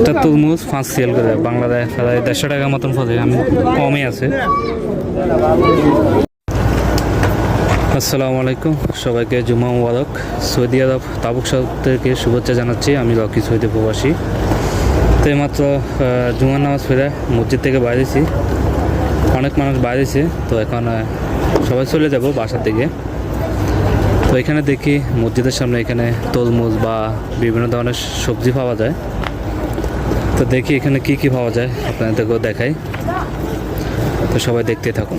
এটা তরমুজ, পাঁচ সিএল করে। বাংলাদেশ দেড়শো টাকা মতন পড়ে। আমি কমে আছে। আসসালামু আলাইকুম। সবাইকে জুমা মুবারক। সৌদি আরব, তাবুক থেকে শুভেচ্ছা জানাচ্ছি। আমি রকি সৌদি প্রবাসী। তো এইমাত্র জুমার নামাজ ফেরে মসজিদ থেকে বাইরেছি। অনেক মানুষ বাইরেছে। তো এখন সবাই চলে যাব বাসার দিকে। তো এখানে দেখি মসজিদের সামনে এখানে তরমুজ বা বিভিন্ন ধরনের সবজি পাওয়া যায়। তো দেখি এখানে কি কি পাওয়া যায়, আপনাদেরকেও দেখাই। তো সবাই দেখতে থাকুন।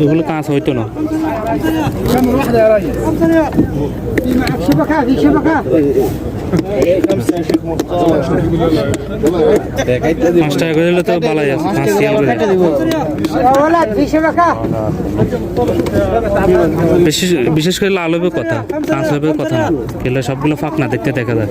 এগুলো কাঁচা হইতো না পাঁচ টাকা তো বালাই আছে বিশেষ করে লাল কথা পাঁচ হবে কথা না খেলে সবগুলো ফাঁক না দেখতে দেখা যায়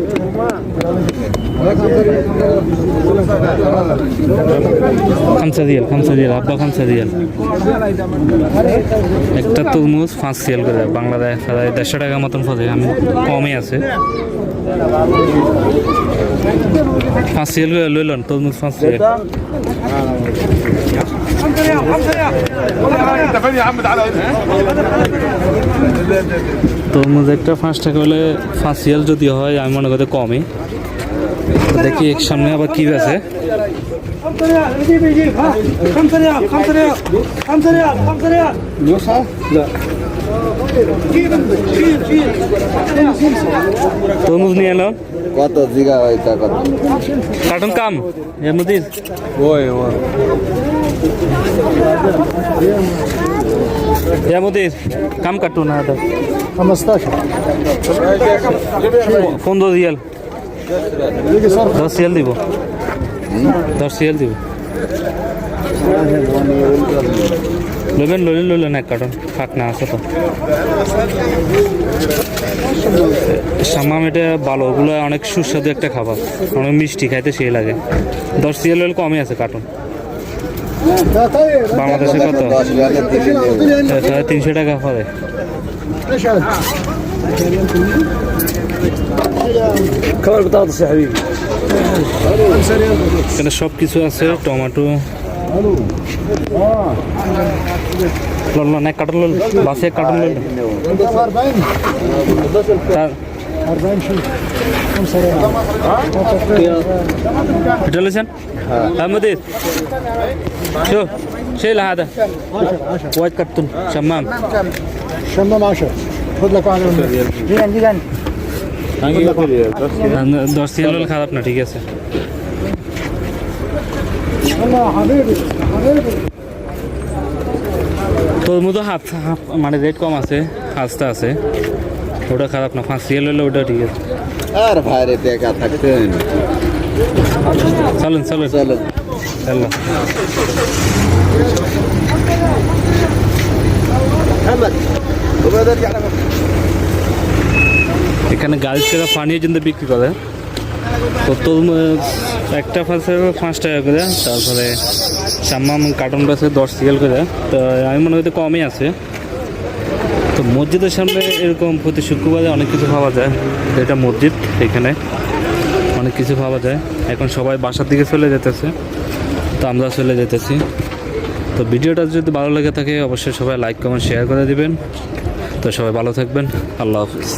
খামসা দিয়াল খামসা দিয়াল আব্বা খামসা দিয়াল একটা তরমুজ পাঁচ সিয়াল করে বাংলাদেশ প্রায় দেড়শো টাকার মতন পড়ে আমি কমই আছে পাঁচ সিয়াল করে লইলেন তরমুজ পাঁচ সিয়াল انت فين يا عم تعالى هنا তরমুজ একটা পাঁচ টাকা হলে ফাঁসিয়াল সিয়াল যদি হয়, আমি মনে করি কমই। দেখি এক সামনে আবার কি আছে। তরমুজ নিয়ে এলো। কত জিগা হয় কত? কার্টন কাম এর ওই ও কাম কাটুন না দাদা দশ রিয়াল দিব। দশ দিব। লইবেন লইলেন লইলেন এক কার্টন থাক না আছে তো সামাম এটা ভালো। ওগুলো অনেক সুস্বাদু একটা খাবার। অনেক মিষ্টি খাইতে সেই লাগে। দশ হলে কমই আছে কার্টন। বাংলাদেশে কত? তিনশো টাকা পড়ে। كمان بطاطس يا حبيبي এখানে সব কিছু আছে টমেটো লন লন এক কার্টন লন বাসে এক কার্টন লন তার- এটা লইছেন হ্যাঁ মদির شو شيل هذا وايد كرتون شمام شمام 10 خذ لك واحده من جيران جيران দশ সিএল হলে খারাপ না ঠিক আছে والله حبيبي حبيبي তরমুজ হাত হাফ- মানে রেট কম আছে হাজটা আছে ওটা খারাপ না পাঁচ সিএল হলে ওটা ঠিক আছে আর ভাইরে দেখা থাকতেন চলেন চলেন চলো চলো محمد وبدر يعلم এখানে গাড়ি থেকে পানীয় জন্য বিক্রি করে। তো তরমুজ একটা ফাঁসে পাঁচ টাকা করে, তারপরে সাম্মাম কার্টন আছে দশ সিএল করে। তো আমি মনে হয় কমই আছে। তো মসজিদের সামনে এরকম প্রতি শুক্রবারে অনেক কিছু পাওয়া যায়। এটা মসজিদ এখানে অনেক কিছু পাওয়া যায়। এখন সবাই বাসার দিকে চলে যেতেছে। তো আমরা চলে যেতেছি। তো ভিডিওটা যদি ভালো লেগে থাকে, অবশ্যই সবাই লাইক কমেন্ট শেয়ার করে দিবেন। তো সবাই ভালো থাকবেন। আল্লাহ হাফিজ।